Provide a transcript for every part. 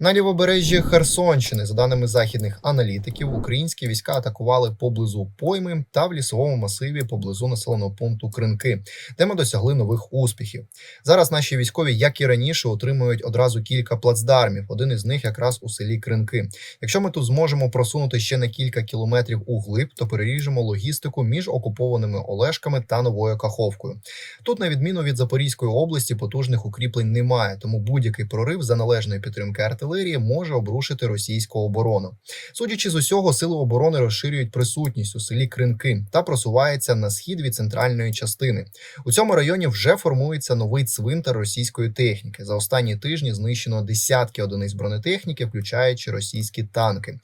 На лівобережжі Херсонщини, за даними західних аналітиків, українські війська атакували поблизу пойми та в лісовому масиві поблизу населеного пункту Кринки, де ми досягли нових успіхів. Зараз наші військові, як і раніше, отримують одразу кілька плацдармів. Один із них якраз у селі Кринки. Якщо ми тут зможемо просунути ще на кілька кілометрів углиб, то переріжемо логістику між окупованими Олешками та Новою Каховкою. Тут, на відміну від Запорізької області, потужних укріплень немає, тому будь-який прорив за належної підтримки артилерії може обрушити російську оборону. Судячи з усього, сили оборони розширюють присутність у селі Кринки та просуваються на схід від центральної частини. У цьому районі вже формується новий цвинтар російської техніки. За останні тижні знищено десятки одиниць бронетехніки, включаючи російські танки.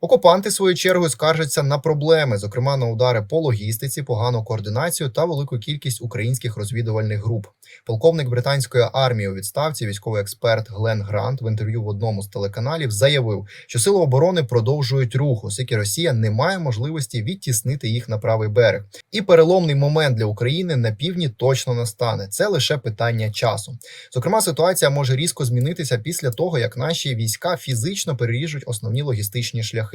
Окупанти своєю чергою скаржаться на проблеми, зокрема на удари по логістиці, погану координацію та велику кількість українських розвідувальних груп. Полковник британської армії у відставці, військовий експерт Глен Грант в інтерв'ю в одному з телеканалів заявив, що сили оборони продовжують рух, оскільки Росія не має можливості відтіснити їх на правий берег. І переломний момент для України на півдні точно настане. Це лише питання часу. Зокрема, ситуація може різко змінитися після того, як наші війська фізично переріжуть основні логістичні шляхи.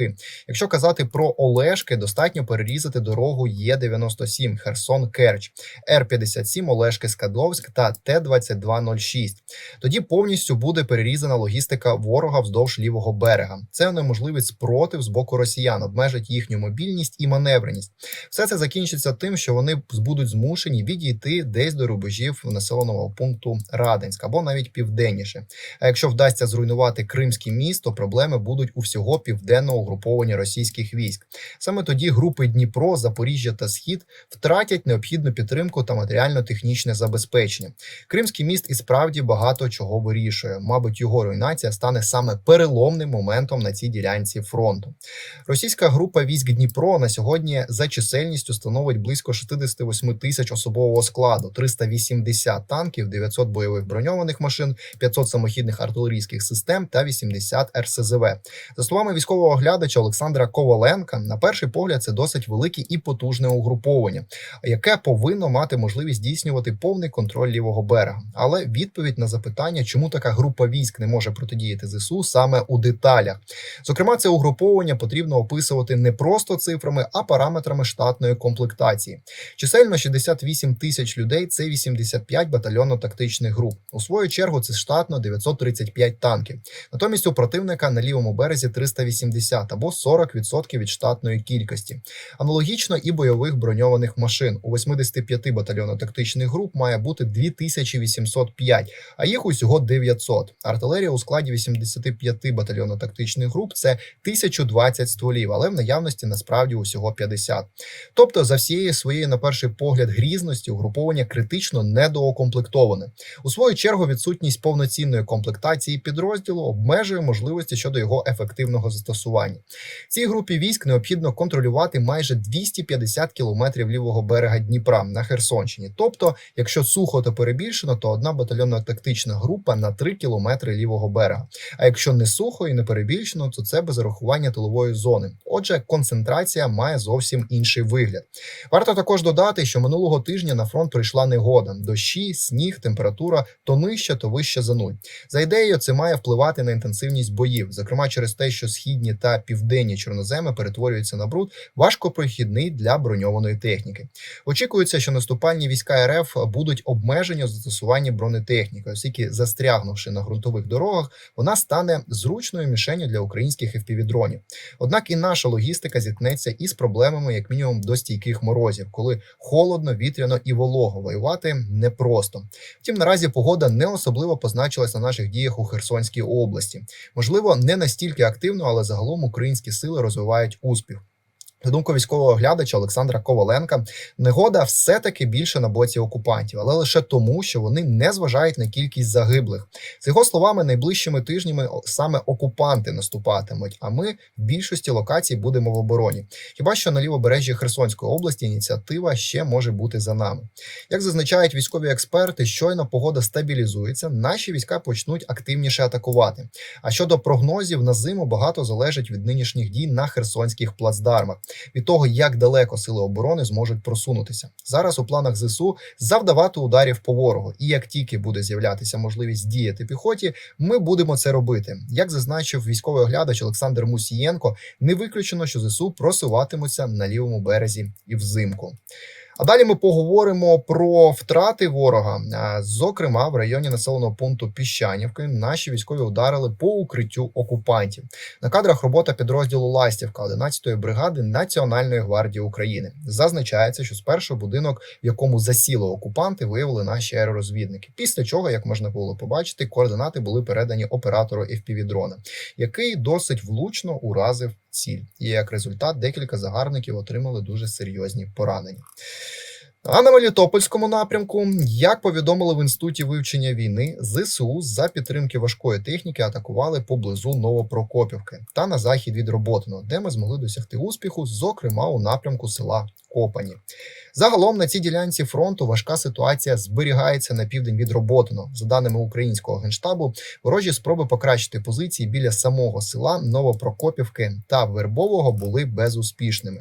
Якщо казати про Олешки, достатньо перерізати дорогу Є97 Херсон Керч, Р-57 Олешки Скадловськ та Т-2206. Тоді повністю буде перерізана логістика ворога вздовж лівого берега. Це унеможливить спротив з боку росіян, обмежить їхню мобільність і маневреність. Все це закінчиться тим, що вони будуть змушені відійти десь до рубежів населеного пункту Раденськ або навіть південніше. А якщо вдасться зруйнувати Кримський міст, то проблеми будуть у всього південного угруповання російських військ. Саме тоді групи Дніпро, Запоріжжя та Схід втратять необхідну підтримку та матеріально-технічне забезпечення. Кримський міст і справді багато чого вирішує. Мабуть, його руйнація стане саме переломним моментом на цій ділянці фронту. Російська група військ Дніпро на сьогодні за чисельністю становить близько 68 тисяч особового складу, 380 танків, 900 бойових броньованих машин, 500 самохідних артилерійських систем та 80 РСЗВ. За словами військового оглядача Олександра Коваленка, на перший погляд це досить велике і потужне угруповання, яке повинно мати можливість здійснювати повний контроль лівого берега. Але відповідь на запитання, чому така група військ не може протидіяти ЗСУ, саме у деталях. Зокрема, це угруповання потрібно описувати не просто цифрами, а параметрами штатної комплектації. Чисельно 68 тисяч людей це 85 батальйонно-тактичних груп. У свою чергу це штатно 935 танків. Натомість у противника на лівому березі 380 або 40% від штатної кількості. Аналогічно і бойових броньованих машин. У 85 батальйонно-тактичних груп має бути 2805, а їх усього 900. Артилерія у складі 85 батальйонно-тактичних груп це 1020 стволів, але в наявності насправді усього 50. Тобто, за всією своєю, на перший погляд, грізності угруповання критично недоукомплектоване. У свою чергу, відсутність повноцінної комплектації підрозділу обмежує можливості щодо його ефективного застосування. Цій групі військ необхідно контролювати майже 250 кілометрів лівого берега Дніпра на Херсонщині. Тобто, якщо сухо та перебільшено, то одна батальйонна тактична група на 3 кілометри лівого берега. А якщо не сухо і не перебільшено, то це без рахування тилової зони. Отже, концентрація має зовсім інший вигляд. Варто також додати, що минулого тижня на фронт прийшла негода: дощі, сніг, температура то нижче, то вище за нуль. За ідеєю, це має впливати на інтенсивність боїв, зокрема через те, що східні та південні чорноземи перетворюються на бруд, важкопрохідний для броньованої техніки. Очікується, що наступальні війська РФ будуть обмежені у застосуванні бронетехніки, оскільки застрягнувши на ґрунтових дорогах, вона стане зручною мішенью для українських FPV-дронів. Однак і наша логістика зіткнеться із проблемами, як мінімум, до стійких морозів, коли холодно, вітряно і волого воювати непросто. Втім, наразі погода не особливо позначилась на наших діях у Херсонській області. Можливо, не настільки активно, але загалом українські сили розвивають успіх. На думку військового оглядача Олександра Коваленка, негода все-таки більше на боці окупантів, але лише тому, що вони не зважають на кількість загиблих. З його словами, найближчими тижнями саме окупанти наступатимуть. А ми в більшості локацій будемо в обороні. Хіба що на лівобережжі Херсонської області ініціатива ще може бути за нами? Як зазначають військові експерти, щойно погода стабілізується, наші війська почнуть активніше атакувати. А щодо прогнозів на зиму багато залежить від нинішніх дій на херсонських плацдармах. Від того, як далеко сили оборони зможуть просунутися. Зараз у планах ЗСУ завдавати ударів по ворогу, і як тільки буде з'являтися можливість діяти піхоті, ми будемо це робити. Як зазначив військовий оглядач Олександр Мусієнко, не виключено, що ЗСУ просуватимуться на лівому березі і взимку. А далі ми поговоримо про втрати ворога. Зокрема, в районі населеного пункту Піщанівки наші військові ударили по укриттю окупантів. На кадрах робота підрозділу Ластівка 11-ї бригади Національної гвардії України. Зазначається, що спершу будинок, в якому засіли окупанти, виявили наші аеророзвідники. Після чого, як можна було побачити, координати були передані оператору FPV-дрона, який досить влучно уразив ціль. І як результат, декілька загарбників отримали дуже серйозні поранення. А на Мелітопольському напрямку, як повідомили в інституті вивчення війни, ЗСУ за підтримки важкої техніки атакували поблизу Новопрокопівки та на захід від Роботино, де ми змогли досягти успіху, зокрема у напрямку села Копані. Загалом на цій ділянці фронту важка ситуація зберігається на південь від Роботино. За даними українського генштабу, ворожі спроби покращити позиції біля самого села Новопрокопівки та Вербового були безуспішними.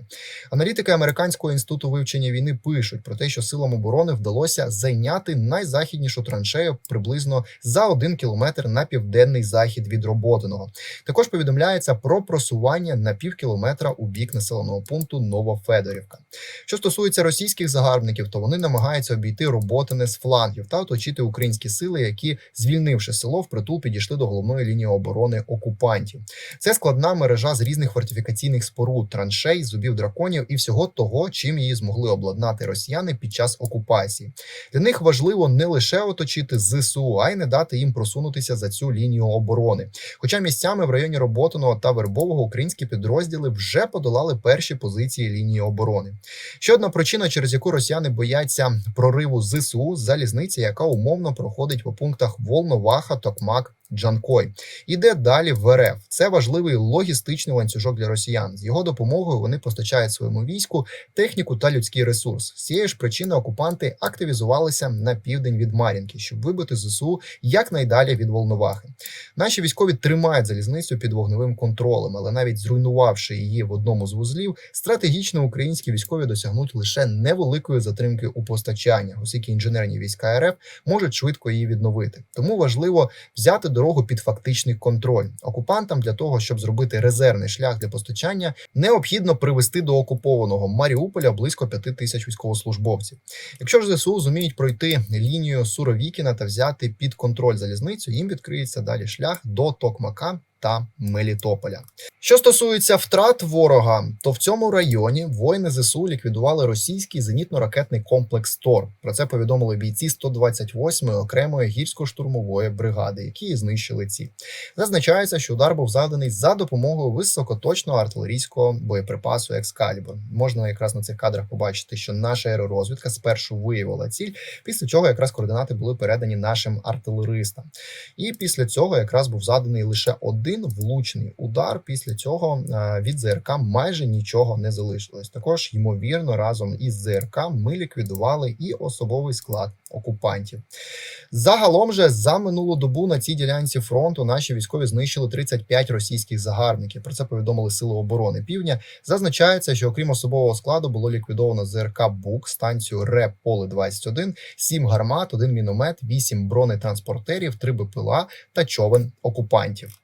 Аналітики американського інституту вивчення війни пишуть про те, що силам оборони вдалося зайняти найзахіднішу траншею приблизно за один кілометр на південний захід від Роботиного. Також повідомляється про просування на пів кілометра у бік населеного пункту Новофедорівка. Що стосується російських загарбників, то вони намагаються обійти Роботине з флангів та оточити українські сили, які, звільнивши село, впритул підійшли до головної лінії оборони окупантів. Це складна мережа з різних фортифікаційних споруд, траншей, зубів драконів і всього того, чим її змогли обладнати росіяни під час окупації. Для них важливо не лише оточити ЗСУ, а й не дати їм просунутися за цю лінію оборони. Хоча місцями в районі Роботиного та Вербового українські підрозділи вже подолали перші позиції лінії оборони. Ще одна причина, через яку росіяни бояться прориву ЗСУ, залізниця, яка умовно проходить по пунктах Волноваха, Токмак. Джанкой іде далі в РФ. Це важливий логістичний ланцюжок для росіян. З його допомогою вони постачають своєму війську техніку та людський ресурс. З цієї ж причини окупанти активізувалися на південь від Мар'їнки, щоб вибити ЗСУ якнайдалі від Волновахи. Наші військові тримають залізницю під вогневим контролем, але навіть зруйнувавши її в одному з вузлів, стратегічно українські військові досягнуть лише невеликої затримки у постачаннях, оскільки інженерні війська РФ можуть швидко її відновити. Тому важливо взяти дорогу під фактичний контроль. Окупантам для того, щоб зробити резервний шлях для постачання, необхідно привести до окупованого Маріуполя близько п'яти тисяч військовослужбовців. Якщо ж ЗСУ зуміють пройти лінію Суровікіна та взяти під контроль залізницю, їм відкриється далі шлях до Токмака. Та Мелітополя. Що стосується втрат ворога, то в цьому районі воїни ЗСУ ліквідували російський зенітно-ракетний комплекс ТОР. Про це повідомили бійці 128-ї окремої гірсько-штурмової бригади, які знищили ці. Зазначається, що удар був завданий за допомогою високоточного артилерійського боєприпасу Екскалібур. Можна якраз на цих кадрах побачити, що наша аеророзвідка спершу виявила ціль, після чого якраз координати були передані нашим артилеристам. І після цього якраз був заданий лише один влучний удар. Після цього е, від ЗРК майже нічого не залишилось. Також ймовірно, разом із ЗРК ми ліквідували і особовий склад окупантів. Загалом же за минулу добу на цій ділянці фронту наші військові знищили 35 російських загарбників. Про це повідомили Сили оборони Півдня. Зазначається, що окрім особового складу було ліквідовано ЗРК БУК, станцію РЕП Поле 21 7 гармат, 1 міномет, 8 бронетранспортерів, 3 БПЛА та човен окупантів.